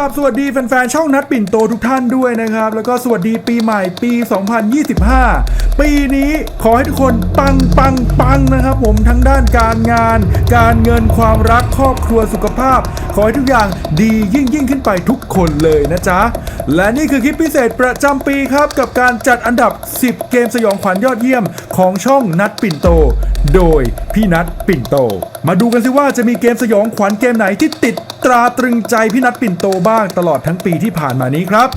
ราบสวัสดีแฟนๆช่องนัดปิ่นโตทุกท่านด้วยนะครับ แล้วก็สวัสดีปีใหม่ปี 2025 ปีนี้ขอให้ทุกคนปังปังปังนะครับ ผมทั้งด้านการงาน การเงินความรักครอบครัวสุขภาพ ขอให้ทุกอย่างดียิ่งยิ่งขึ้นไปทุกคนเลยนะจ๊ะ และนี่คือคลิปพิเศษประจำปีครับ กับการจัดอันดับ 10 เกมสยองขวัญยอดเยี่ยมของช่องนัดปิ่นโต โดยพี่นัดปิ่นโต มาดูกันสิว่าจะมีเกมสยองขวัญเกมไหนที่ติดตราตรึงใจพี่นัดปิ่นโตบ้างตลอดทั้งปีที่ผ่านมานี้ครับ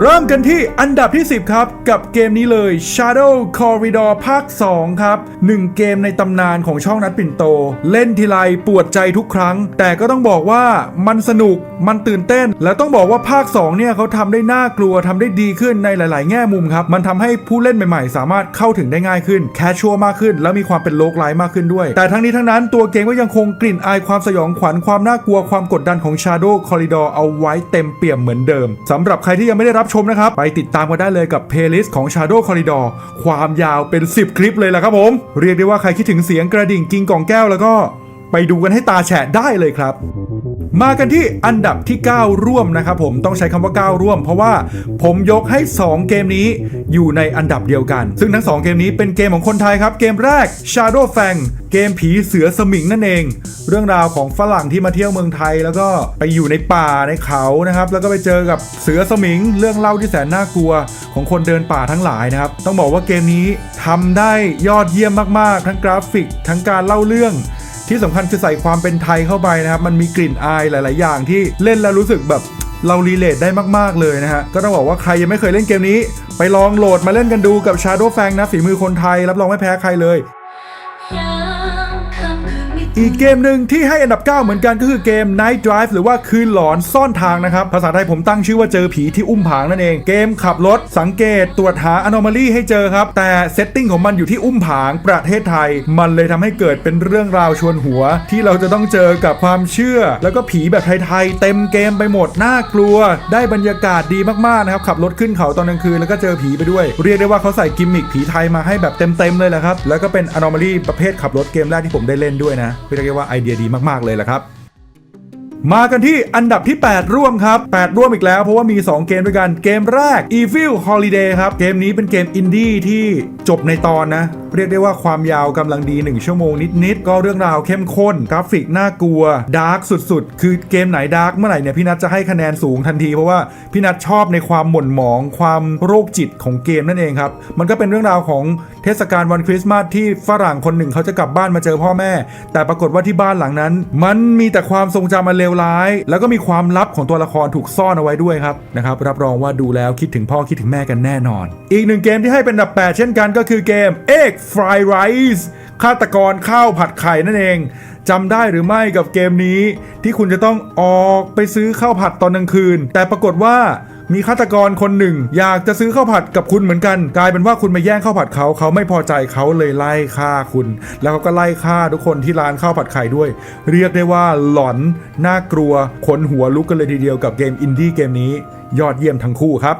เริ่มกันที่อันดับที่ 10 ครับ กับเกมนี้เลย Shadow Corridor ภาค 2 ครับ 1 เกมในตำนานของช่องนัดปิ่นโต เล่นทีไรปวดใจทุกครั้ง แต่ก็ต้องบอกว่ามันสนุกมันตื่นเต้น และต้องบอกว่าภาค 2 เนี่ยเขาทำได้น่ากลัวทำได้ดีขึ้นในหลาย ๆ แง่มุมครับ มันทำให้ผู้เล่นใหม่ ๆ สามารถเข้าถึงได้ง่ายขึ้นแคชชัวมากขึ้น และมีความเป็นโลกไลมากขึ้นด้วย แต่ทั้งนี้ทั้งนั้นตัวเกมก็ยังคงกลิ่นอายความสยองขวัญความน่ากลัวความกดดันของ Shadow Corridor เอาไว้เต็มเปี่ยมเหมือนเดิมสำหรับใครที่ยังไม่ได้รับชมนะครับ ไปติดตามกันได้เลยกับเพลย์ลิสต์ของ Shadow Corridor ความยาวเป็น 10 คลิปเลยล่ะครับผม เรียกได้ว่าใครคิดถึงเสียงกระดิ่งกิงกล่องแก้วแล้วก็ ไปดูกันให้ตาแฉะได้เลยครับ มากันที่อันดับที่ 9 ร่วมนะครับผมต้องใช้คำว่า 9 ร่วม เพราะว่าผมยกให้ 2 เกมนี้อยู่ในอันดับเดียวกัน ซึ่งทั้ง 2 เกมนี้เป็นเกมของคนไทยครับ เกมแรก Shadow Fang เกมผีเสือสมิงนั่นเอง เรื่องราวของฝรั่งที่มาเที่ยวเมืองไทย แล้วก็ไปอยู่ในป่าในเขานะครับ แล้วก็ไปเจอกับเสือสมิง เรื่องเล่าที่แสนน่ากลัวของคนเดินป่าทั้งหลายนะครับ ต้องบอกว่าเกมนี้ทำได้ยอดเยี่ยมมากๆ ทั้งกราฟิก ทั้งการเล่าเรื่อง ที่สำคัญคือใส่ความเป็นไทยเข้าไปนะครับ มันมีกลิ่นอายหลาย ๆ อย่างที่เล่นแล้วรู้สึกแบบเรารีเลทได้มาก ๆ เลยนะฮะ ก็ต้องบอกว่าใครยังไม่เคยเล่นเกมนี้ ไปลองโหลดมาเล่นกันดูกับ Shadow Fang นะฝีมือคนไทย รับรองไม่แพ้ใครเลย อีกเกมหนึ่งที่ให้อันดับ 9 เหมือนกันก็คือเกม Night Drive หรือว่าคืนหลอนซ่อนทางนะครับ ภาษาไทยผมตั้งชื่อว่าเจอผีที่อุ้มผางนั่นเอง เกมขับรถสังเกตตรวจหา anomaly ให้เจอครับ แต่เซตติ้งของมันอยู่ที่อุ้มผางประเทศไทย มันเลยทำให้เกิดเป็นเรื่องราวชวนหัว ที่เราจะต้องเจอกับความเชื่อ แล้วก็ผีแบบไทยๆเต็มเกมไปหมดน่ากลัว ได้บรรยากาศดีมากๆนะครับขับรถขึ้นเขาตอนกลางคืนแล้วก็เจอผีไปด้วย เรียกได้ว่าเขาใส่กิมมิคผีไทยมาให้แบบเต็มๆเลยแหละครับแล้วก็เป็น anomaly ประเภทขับรถเกมแรกที่ผมได้เล่นด้วยนะเรียกว่าไอเดียดีมากๆเลยแหละครับมากันที่อันดับที่ 8 ร่วมครับ 8 ร่วมอีกแล้วเพราะว่ามี 2 เกมด้วยกันเกมแรก Evil Holiday ครับ เกมนี้เป็นเกมอินดี้ที่จบในตอนนะ เรียกได้ว่าความยาวกำลังดี 1 ชั่วโมงนิด ๆ ก็เรื่องราวเข้มข้น กราฟิกน่ากลัวดาร์กสุด ๆ คือเกมไหนดาร์กเมื่อไหร่เนี่ยพี่นัทจะให้คะแนนสูงทันที เพราะว่าพี่นัทชอบในความหม่นหมอง ความโรคจิตของเกมนั่นเองครับมันก็เป็นเรื่องราวของ เทศกาลวันคริสต์มาสที่ฝรั่งคนหนึ่งเขาจะกลับบ้านมาเจอพ่อแม่ แต่ปรากฏว่าที่บ้านหลังนั้น มันมีแต่ความทรงจำอันเลวร้าย แล้วก็มีความลับของตัวละครถูกซ่อนเอาไว้ด้วยครับนะครับรับรองว่าดูแล้วคิดถึงพ่อคิดถึงแม่กันแน่นอน อีกหนึ่งเกมที่ให้เป็นอันดับ 8 เช่นกันก็คือเกม Egg Fry Rice ฆาตกรข้าวผัดไข่นั่นเองจำได้หรือไม่กับเกมนี้ ที่คุณจะต้องออกไปซื้อข้าวผัดตอนกลางคืน แต่ปรากฏว่า มีฆาตกรคนหนึ่ง อยากจะซื้อข้าวผัดกับคุณเหมือนกัน กลายเป็นว่าคุณไปแย่งข้าวผัดเขาเขาไม่พอใจเขาเลยไล่ฆ่าคุณ แล้วเขาก็ไล่ฆ่าทุกคนที่ร้านข้าวผัดไข่ด้วย เรียกได้ว่าหลอนน่ากลัวขนหัวลุกกันเลยทีเดียวกับเกมอินดี้เกมนี้ ยอดเยี่ยมทั้งคู่ครับ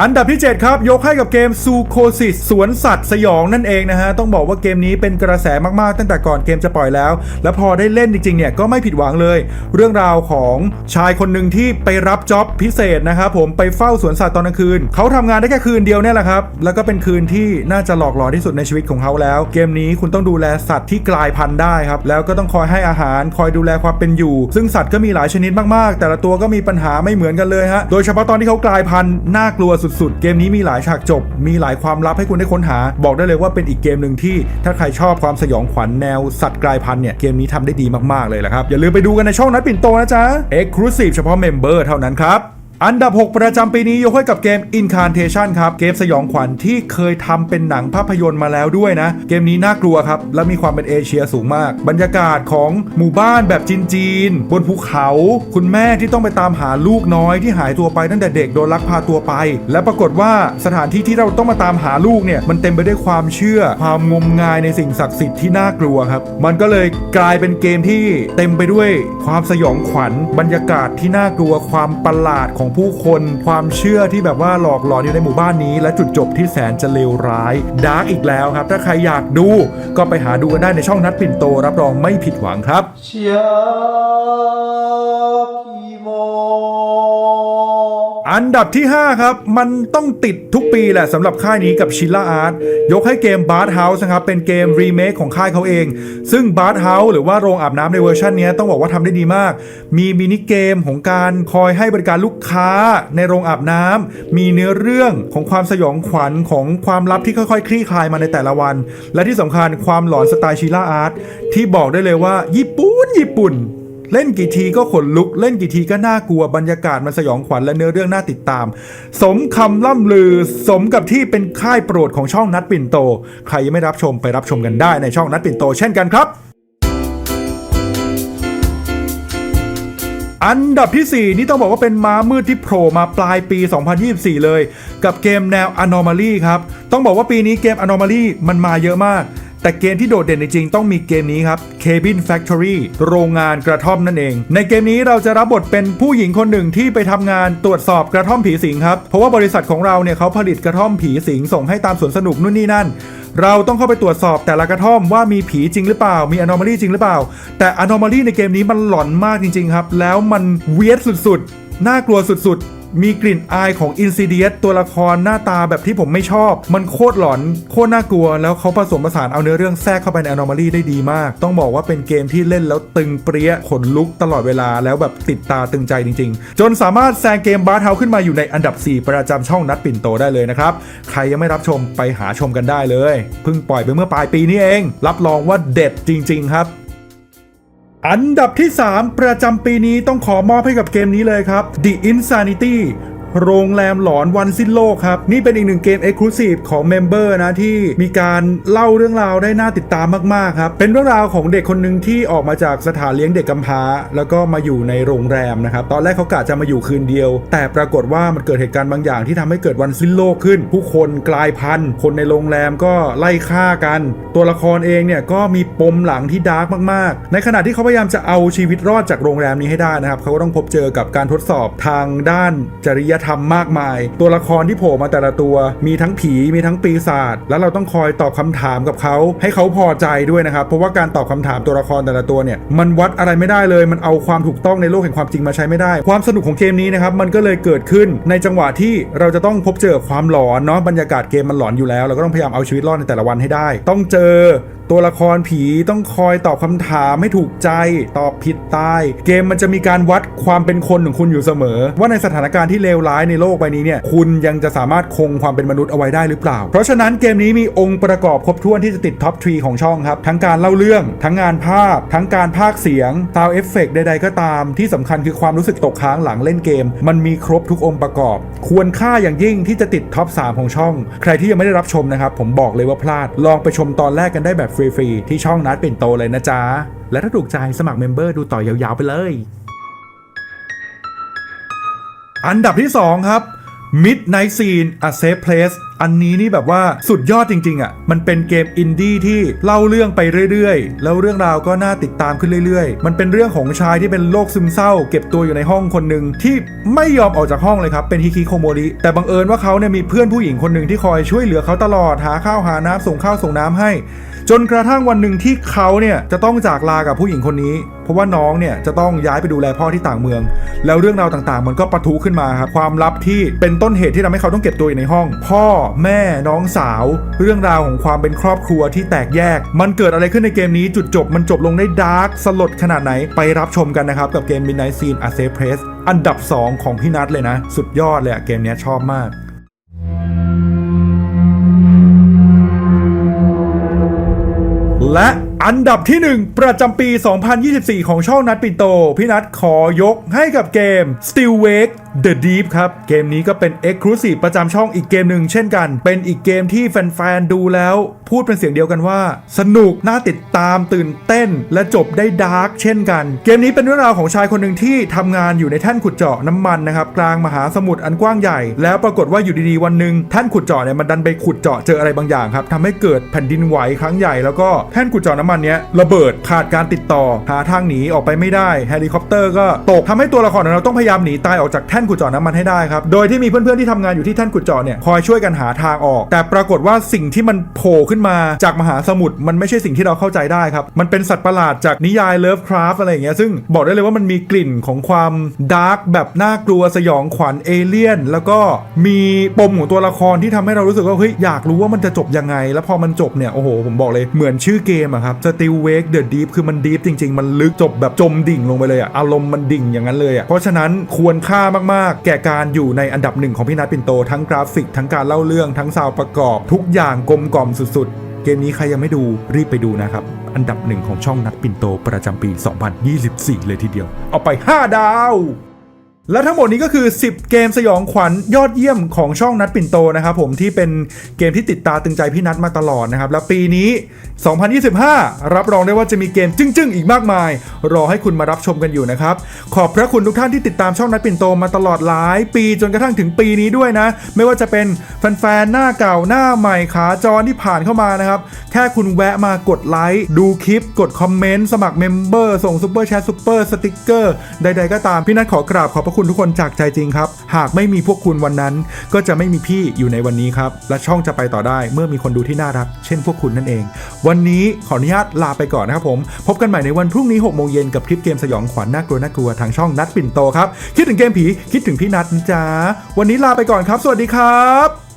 อันดับที่ 7 ครับ ยกให้กับเกมซูโคซิสสวนสัตว์สยองนั่นเองนะฮะ ต้องบอกว่าเกมนี้เป็นกระแสมากๆ ตั้งแต่ก่อนเกมจะปล่อยแล้ว แล้วพอได้เล่นจริงๆ เนี่ยก็ไม่ผิดหวังเลย เรื่องราวของชายคนหนึ่งที่ไปรับจ็อบพิเศษนะครับผมไปเฝ้าสวนสัตว์ตอนกลางคืน เขาทำงานได้แค่คืนเดียวเนี่ยแหละครับ แล้วก็เป็นคืนที่น่าจะหลอกหลอนที่สุดในชีวิตของเขาแล้ว เกมนี้คุณต้องดูแลสัตว์ที่กลายพันธุ์ได้ครับแล้วก็ต้องคอยให้อาหาร คอยดูแลความเป็นอยู่ ซึ่งสัตว์ก็มีหลายชนิดมากๆ แต่ละตัวก็มีปัญหาไม่เหมือนกันเลยฮะโดยเฉพาะตอนที่เขากลายพันธุ์น่ากลัวสุดๆ เกมนี้มีหลายฉากจบ มีหลายความลับให้คุณได้ค้นหา บอกได้เลยว่าเป็นอีกเกมหนึ่งที่ ถ้าใครชอบความสยองขวัญแนวสัตว์กลายพันธุ์เนี่ยเกมนี้ทำได้ดีมากๆเลยแหละครับอย่าลืมไปดูกันในช่องนัดปิ่นโตนะจ๊ะเอ็กซ์คลูซีฟเฉพาะเมมเบอร์เท่านั้นครับ อันดับ 6 ประจำปีนี้ยกให้กับเกม Incantation ครับ เกมสยองขวัญที่เคยทำเป็นหนังภาพยนตร์มาแล้วด้วยนะ เกมนี้น่ากลัวครับ และมีความเป็นเอเชียสูงมาก บรรยากาศของหมู่บ้านแบบจีนๆบนภูเขา คุณแม่ที่ต้องไปตามหาลูกน้อยที่หายตัวไปตั้งแต่เด็กโดนลักพาตัวไป และปรากฏว่าสถานที่ที่เราต้องมาตามหาลูกเนี่ยมันเต็มไปด้วยความเชื่อ ความงมงายในสิ่งศักดิ์สิทธิ์ที่น่ากลัวครับ มันก็เลยกลายเป็นเกมที่เต็มไปด้วยความสยองขวัญ บรรยากาศที่น่ากลัวความประหลาดของผู้คนความเชื่อที่แบบว่าหลอกหลอนอยู่ในหมู่บ้านนี้ และจุดจบที่แสนจะเลวร้ายดาร์กอีกแล้วครับ ถ้าใครอยากดูก็ไปหาดูกันได้ในช่องนัดปิ่นโตรับรองไม่ผิดหวังครับเชีย อันดับที่ 5 ครับ มันต้องติดทุกปีแหละสำหรับค่ายนี้กับชิล l าอาร์ตยกให้เกม b a r t House นะครับเป็นเกมรีเมคของค่ายเขาเอง ซึ่ง b a r t House หรือว่าโรงอาบน้ำในเวอร์ชันนี้ต้องบอกว่าทำได้ดีมาก มีมินิเกมของการคอยให้บริการลูกค้าในโรงอาบน้ำมีเนื้อเรื่องของความสยองขวัญของความลับที่ค่อยๆ คลี่คลายมาในแต่ละวัน และที่สำคัญความหลอนสไตล์ชิล l าอาร์ตที่บอกได้เลยว่า ญี่ปุ่นญี่ปุ่น เล่นกี่ทีก็ขนลุก เล่นกี่ทีก็น่ากลัวบรรยากาศมันสยองขวัญและเนื้อเรื่องน่าติดตาม สมคำล่ำลือ สมกับที่เป็นค่ายโปรดของช่องนัดปิ่นโต ใครยังไม่รับชมไปรับชมกันได้ในช่องนัดปิ่นโต เช่นกันครับอันดับทีสี่4 นี่ต้องบอกว่าเป็นม้ามืดที่โผล่มาปลายปี 2024 เลย กับเกมแนว Anomaly ครับ ต้องบอกว่าปีนี้เกม Anomaly มันมาเยอะมาก แต่เกมที่โดดเด่นจริงๆต้องมีเกมนี้ครับ Cabin Factory โรงงานกระท่อมนั่นเอง ในเกมนี้เราจะรับบทเป็นผู้หญิงคนหนึ่งที่ไปทำงานตรวจสอบกระท่อมผีสิงครับ เพราะว่าบริษัทของเราเนี่ยเขาผลิตกระท่อมผีสิงส่งให้ตามสวนสนุกนู่นนี่นั่น เราต้องเข้าไปตรวจสอบแต่ละกระท่อมว่ามีผีจริงหรือเปล่า มี anomaly จริงหรือเปล่า แต่ anomaly ในเกมนี้มันหลอนมากจริงๆครับ แล้วมันเวียดสุดๆ น่ากลัวสุดๆ มีกลิ่นอายของ Insidious ตัวละครหน้าตาแบบที่ผมไม่ชอบ มันโคตรหลอน โคตรน่ากลัว แล้วเขาผสมผสานเอาเนื้อเรื่องแทรกเข้าไปใน anomaly ได้ดีมาก ต้องบอกว่าเป็นเกมที่เล่นแล้วตึงเปรี้ยขนลุกตลอดเวลาแล้วแบบติดตาตึงใจจริง ๆ จนสามารถแซงเกมบาร์เฮาขึ้นมาอยู่ในอันดับ 4 ประจำช่องนัดปิ่นโตได้เลยนะครับใครยังไม่รับชมไปหาชมกันได้เลยเพิ่งปล่อยไปเมื่อปลายปีนี้เอง รับรองว่าเด็ดจริง ๆ ครับ อันดับที่ 3 ประจำปีนี้ต้องขอมอบให้กับเกมนี้เลยครับ The Insanity โรงแรมหลอนวันสิ้นโลกครับ นี่เป็นอีกหนึ่งเกม Exclusive ของเมมเบอร์นะ ที่มีการเล่าเรื่องราวได้น่าติดตามมาก ๆ ครับ เป็นเรื่องราวของเด็กคนหนึ่งที่ออกมาจากสถานเลี้ยงเด็กกำพร้า แล้วก็มาอยู่ในโรงแรมนะครับ ตอนแรกเขากะจะมาอยู่คืนเดียว แต่ปรากฏว่ามันเกิดเหตุการณ์บางอย่างที่ทำให้เกิดวันสิ้นโลกขึ้น ผู้คนกลายพันธุ์คนในโรงแรมก็ไล่ฆ่ากัน ตัวละครเองเนี่ยก็มีปมหลังที่ดาร์กมาก ๆ ในขณะที่เขาพยายามจะเอาชีวิตรอดจากโรงแรมนี้ให้ได้นะครับเขาก็ต้องพบเจอกับการทดสอบทางด้านจริยธรรมมากมาย ตัวละครที่โผล่มาแต่ละตัว มีทั้งผีมีทั้งปีศาจแล้วเราต้องคอยตอบคำถามกับเขา ให้เขาพอใจด้วยนะครับ เพราะว่าการตอบคำถามตัวละครแต่ละตัวเนี่ยมันวัดอะไรไม่ได้เลย มันเอาความถูกต้องในโลกแห่งความจริงมาใช้ไม่ได้ ความสนุกของเกมนี้นะครับมันก็เลยเกิดขึ้นในจังหวะที่เราจะต้องพบเจอความหลอนเนาะบรรยากาศเกมมันหลอนอยู่แล้วเราก็ต้องพยายามเอาชีวิตรอดในแต่ละวันให้ได้ ต้องเจอตัวละครผีต้องคอยตอบคำถามให้ถูกใจ ตอบผิดตาย เกมมันจะมีการวัดความเป็นคนของคุณอยู่เสมอ ว่าในสถานการณ์ที่เลวร้ายในโลกใบนี้เนี่ยคุณยังจะสามารถคงความเป็นมนุษย์เอาไว้ได้หรือเปล่า เพราะฉะนั้นเกมนี้มีองค์ประกอบครบถ้วนที่จะติดท็อปทรีของช่องครับ ทั้งการเล่าเรื่อง ทั้งงานภาพ ทั้งการพากย์เสียงซาวเอฟเฟกใดๆก็ตาม ที่สำคัญคือความรู้สึกตกค้างหลังเล่นเกม มันมีครบทุกองค์ประกอบ ควรค่าอย่างยิ่งที่จะติดท็อป 3 ของช่อง ใครที่ยังไม่ได้รับชมนะครับผมบอกเลยว่าพลาด ลองไปชมตอนแรกกันได้แบบฟรีๆที่ช่องนัดเป็นโตเลยนะจ๊ะและถ้าถูกใจสมัครเมมเบอร์ดูต่อยาวๆไปเลย อันดับที่ 2 ครับ Midnight Scene A Safe Place อันนี้นี่แบบว่าสุดยอดจริงๆอะ มันเป็นเกมอินดี้ที่เล่าเรื่องไปเรื่อยๆ แล้วเรื่องราวก็น่าติดตามขึ้นเรื่อยๆ มันเป็นเรื่องของชายที่เป็นโรคซึมเศร้า เก็บตัวอยู่ในห้องคนหนึ่งที่ไม่ยอมออกจากห้องเลยครับ เป็นฮิคิโคโมริ แต่บังเอิญว่าเขาเนี่ยมีเพื่อนผู้หญิงคนหนึ่งที่คอยช่วยเหลือเขาตลอด หาข้าวหาน้ำส่งข้าวส่งน้ำให้ จนกระทั่งวันหนึ่งที่เขาเนี่ยจะต้องจากลากับผู้หญิงคนนี้ เพราะว่าน้องเนี่ยจะต้องย้ายไปดูแลพ่อที่ต่างเมือง แล้วเรื่องราวต่างๆ มันก็ปะทุขึ้นมาครับความลับที่เป็นต้นเหตุที่ทำให้เขาต้องเก็บตัวอยู่ในห้อง พ่อแม่น้องสาว เรื่องราวของความเป็นครอบครัวที่แตกแยก มันเกิดอะไรขึ้นในเกมนี้จุดจบ มันจบลงได้ดาร์กสลดขนาดไหนไปรับชมกันนะครับกับเกม Midnight Scene A Safe Place อันดับ 2 ของพี่นัทเลยนะ สุดยอดเลยอะเกมนี้ชอบมาก และอันดับที่ 1 ประจำปี 2024 ของช่องนัดปินโต พี่นัดขอยกให้กับเกม Still Wake The Deep ครับ เกมนี้ก็เป็น Exclusive ประจำช่องอีกเกมหนึ่งเช่นกัน เป็นอีกเกมที่แฟนๆ ดูแล้ว พูดเป็นเสียงเดียวกันว่า สนุก น่าติดตามตื่นเต้น และจบได้ดาร์กเช่นกัน เกมนี้เป็นเรื่องราวของชายคนหนึ่งที่ทำงานอยู่ในแท่นขุดเจาะน้ำมันนะครับ กลางมหาสมุทรอันกว้างใหญ่ แล้วปรากฏว่าอยู่ดีๆ วันหนึ่งแท่นขุดเจาะเนี่ยมันดันไปขุดเจาะเจออะไรบางอย่างครับทำให้เกิดแผ่นดินไหวครั้งใหญ่แล้วก็แท่นขุดเจาะน้ำมันเนี้ยระเบิดขาดการติดต่อหาทางหนีออกไปไม่ได้เฮลิคอปเตอร์ก็ตกทำให้ตัวละครของเราต้องพยายามหนีตายออกจากแท่นนขุดเจาะน้ำมันให้ได้ครับ โดยที่มีเพื่อนๆที่ทำงานอยู่ที่แท่นขุดเจาะเนี่ยคอยช่วยกันหาทางออก แต่ปรากฏว่าสิ่งที่มันโผล่ขึ้นมาจากมหาสมุทรมันไม่ใช่สิ่งที่เราเข้าใจได้ครับ มันเป็นสัตว์ประหลาดจากนิยายเลิฟคราฟอะไรอย่างเงี้ยซึ่งบอกได้เลยว่ามันมีกลิ่นของความดาร์กแบบน่ากลัวสยองขวัญเอเลี่ยน แล้วก็มีปมของตัวละครที่ทำให้เรารู้สึกว่าเฮ้ยอยากรู้ว่ามันจะจบยังไง แล้วพอมันจบเนี่ยโอ้โหผมบอกเลยเหมือนชื่อเกมอะครับ Still Wake the Deep คือมันดีฟจริง ๆ มันลึกจบแบบจมดิ่งลงไปเลยอะอารมณ์มันดิ่งอย่างนั้นเลยอะเพราะฉะนั้นควรค่ามากๆ แก่การอยู่ในอันดับหนึ่งของพี่นัทปินโต ทั้งกราฟิก ทั้งการเล่าเรื่องทั้งซาวประกอบ ทุกอย่างกลมกล่อมสุดๆ เกมนี้ใครยังไม่ดูรีบไปดูนะครับ อันดับหนึ่งของช่องนัทปินโตประจำปี 2024 เลยทีเดียว เอาไป 5 ดาว และทั้งหมดนี้ก็คือ 10 เกมสยองขวัญยอดเยี่ยมของช่องนัดปิ่นโตนะครับผมที่เป็นเกมที่ติดตาตึงใจพี่นัดมาตลอดนะครับ แล้วปีนี้ 2025 รับรองได้ว่าจะมีเกมจึ้งๆ อีกมากมาย รอให้คุณมารับชมกันอยู่นะครับ ขอบพระคุณทุกท่านที่ติดตามช่องนัดปิ่นโตมาตลอดหลาย ปีจนกระทั่งถึงปีนี้ด้วยนะ ไม่ว่าจะเป็นแฟนๆหน้าเก่าหน้าใหม่ขาจรที่ผ่านเข้ามานะครับแค่คุณแวะมากดไลค์ดูคลิป กดคอมเมนต์สมัครเมมเบอร์ส่งซุปเปอร์แชทซุปเปอร์สติกเกอร์ใดๆก็ตามพี่นัทขอกราบขอบระคุณทุกคนจากใจจริงครับ หากไม่มีพวกคุณวันนั้น ก็จะไม่มีพี่อยู่ในวันนี้ครับ และช่องจะไปต่อได้เมื่อมีคนดูที่น่ารัก เช่นพวกคุณนั่นเอง วันนี้ขออนุญาตลาไปก่อนนะครับผม พบกันใหม่ในวันพรุ่งนี้6โมงเย็นกับคลิปเกมสยองขวัญน่ากลัวน่ากลัวทางช่องนัดปิ่นโตครับ คิดถึงเกมผี คิดถึงพี่นัทนะจ๊ะ วันนี้ลาไปก่อนครับ สวัสดีครับ